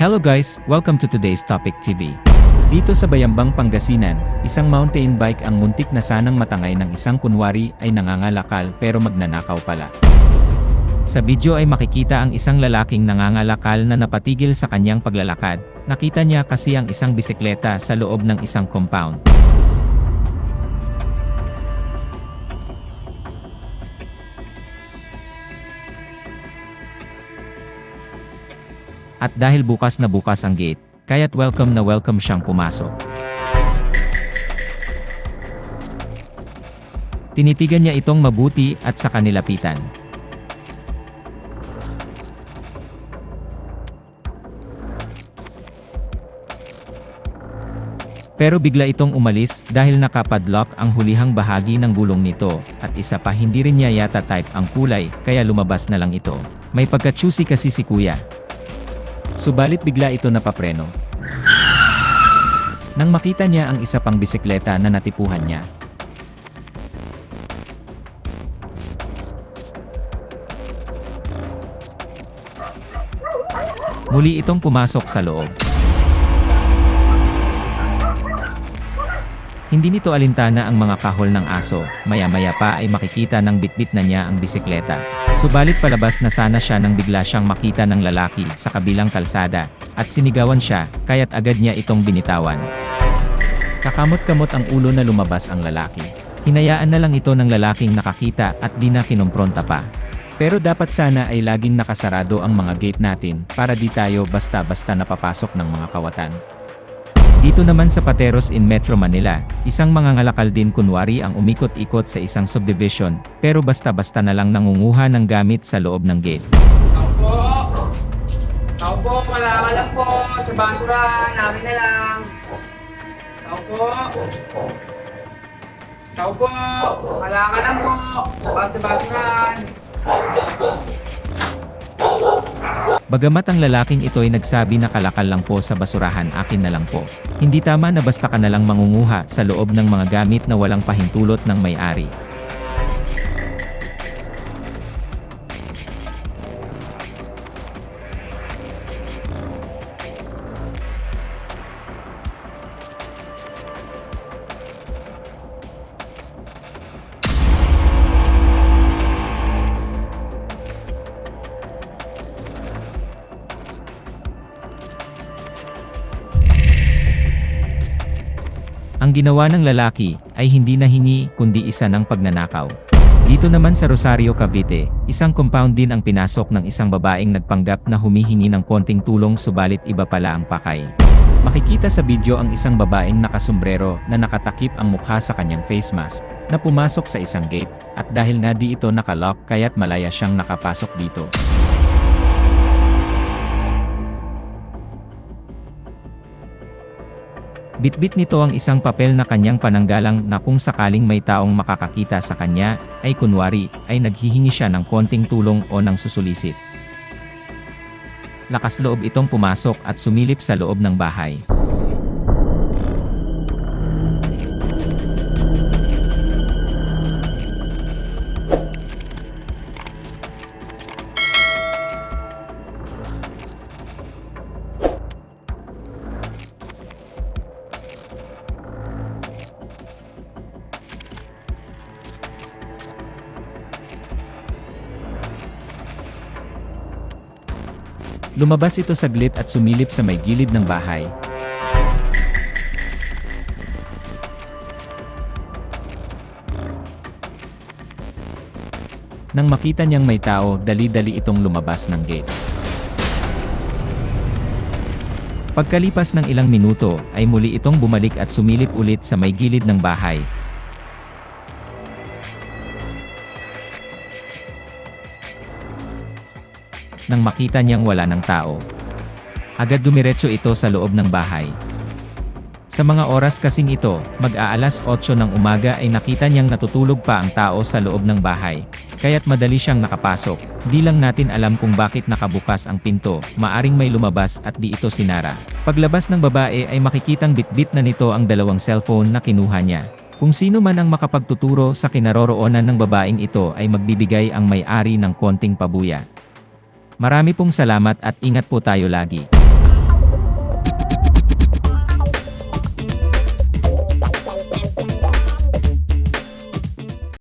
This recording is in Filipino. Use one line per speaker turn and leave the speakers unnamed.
Hello guys, welcome to today's Topic TV. Dito sa Bayambang Pangasinan, isang mountain bike ang muntik na sanang matangay ng isang kunwari ay nangangalakal pero magnanakaw pala. Sa video ay makikita ang isang lalaking nangangalakal na napatigil sa kanyang paglalakad. Nakita niya kasi ang isang bisikleta sa loob ng isang compound. At dahil bukas na bukas ang gate, kaya't welcome na welcome siyang pumasok. Tinitigan niya itong mabuti at sa kanilapitan. Pero bigla itong umalis dahil nakapadlock ang hulihang bahagi ng gulong nito, at isa pa hindi rin niya yata type ang kulay, kaya lumabas na lang ito. May pagka-choosy kasi si kuya. Subalit bigla ito napapreno. Nang makita niya ang isa pang bisikleta na natipuhan niya. Muli itong pumasok sa loob. Hindi nito alintana ang mga kahol ng aso, maya-maya pa ay makikita ng bitbit na niya ang bisikleta. Subalit palabas na sana siya nang bigla siyang makita ng lalaki sa kabilang kalsada, at sinigawan siya, kaya't agad niya itong binitawan. Kakamot-kamot ang ulo na lumabas ang lalaki. Hinayaan na lang ito ng lalaking nakakita at di na kinumpronta pa. Pero dapat sana ay laging nakasarado ang mga gate natin para di tayo basta-basta napapasok ng mga kawatan. Dito naman sa Pateros in Metro Manila, isang mangangalakal din kunwari ang umikot-ikot sa isang subdivision, pero basta-basta na lang nangunguha ng gamit sa loob ng gate.
Tao po! Tao po, wala ka lang po. Sa basura, namin na lang. Tao po! Tao po! Wala ka lang po. Sa basurahan.
Bagamat ang lalaking ito ay nagsabi na kalakal lang po sa basurahan akin na lang po. Hindi tama na basta ka na lang mangunguha sa loob ng mga gamit na walang pahintulot ng may-ari. Ang ginawa ng lalaki ay hindi nahingi kundi isa ng pagnanakaw. Dito naman sa Rosario, Cavite, isang compound din ang pinasok ng isang babaeng nagpanggap na humihingi ng konting tulong subalit iba pala ang pakay. Makikita sa video ang isang babaeng nakasombrero na nakatakip ang mukha sa kanyang face mask na pumasok sa isang gate at dahil na di ito nakalock kaya't malaya siyang nakapasok dito. Bitbit nito ang isang papel na kanyang pananggalang na kung sakaling may taong makakakita sa kanya, ay kunwari, ay naghihingi siya ng konting tulong o ng susulisit. Lakas loob itong pumasok at sumilip sa loob ng bahay. Lumabas ito saglit at sumilip sa may gilid ng bahay. Nang makita niyang may tao, dali-dali itong lumabas ng gate. Pagkalipas ng ilang minuto, ay muli itong bumalik at sumilip ulit sa may gilid ng bahay. Nang makita niyang wala ng tao, agad dumiretso ito sa loob ng bahay. Sa mga oras kasing ito, mag-aalas 8 ng umaga ay nakita niyang natutulog pa ang tao sa loob ng bahay. Kaya't madali siyang nakapasok. Di lang natin alam kung bakit nakabukas ang pinto, maaring may lumabas at di ito sinara. Paglabas ng babae ay makikitang bitbit na nito ang dalawang cellphone na kinuha niya. Kung sino man ang makapagtuturo sa kinaroroonan ng babaeng ito ay magbibigay ang may-ari ng konting pabuya. Marami pong salamat at ingat po tayo lagi.